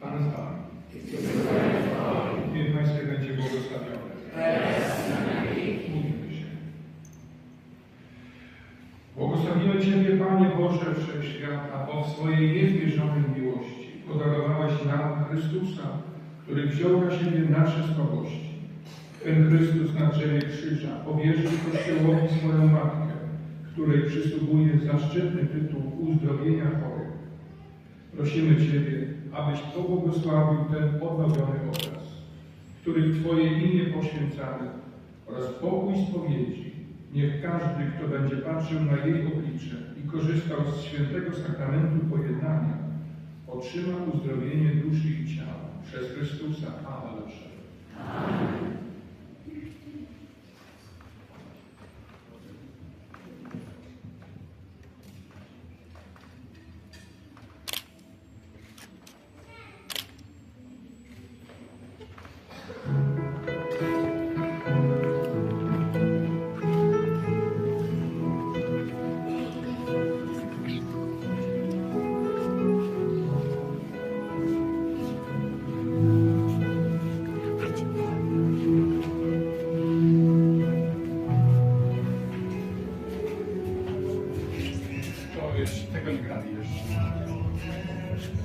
Pan z Wami. Niech Pańskie będzie błogosławione. Módlmy się. Błogosławimy Ciebie, Panie Boże Wszechświata, bo w swojej niezmierzonej miłości podarowałeś nam Chrystusa, który wziął na siebie nasze słabości. Ten Chrystus na drzewie krzyża powierzył Kościołowi swoją Matkę, której przysługuje zaszczytny tytuł uzdrowienia chorych. Prosimy Ciebie, abyś pobłogosławił ten odnowiony obraz, który w Twoje imię poświęcamy oraz pokój spowiedzi. Niech każdy, kto będzie patrzył na jej oblicze i korzystał z świętego sakramentu pojednania, otrzyma uzdrowienie duszy i ciała przez Chrystusa, Pana naszego. Wiesz, tego nie grali jeszcze.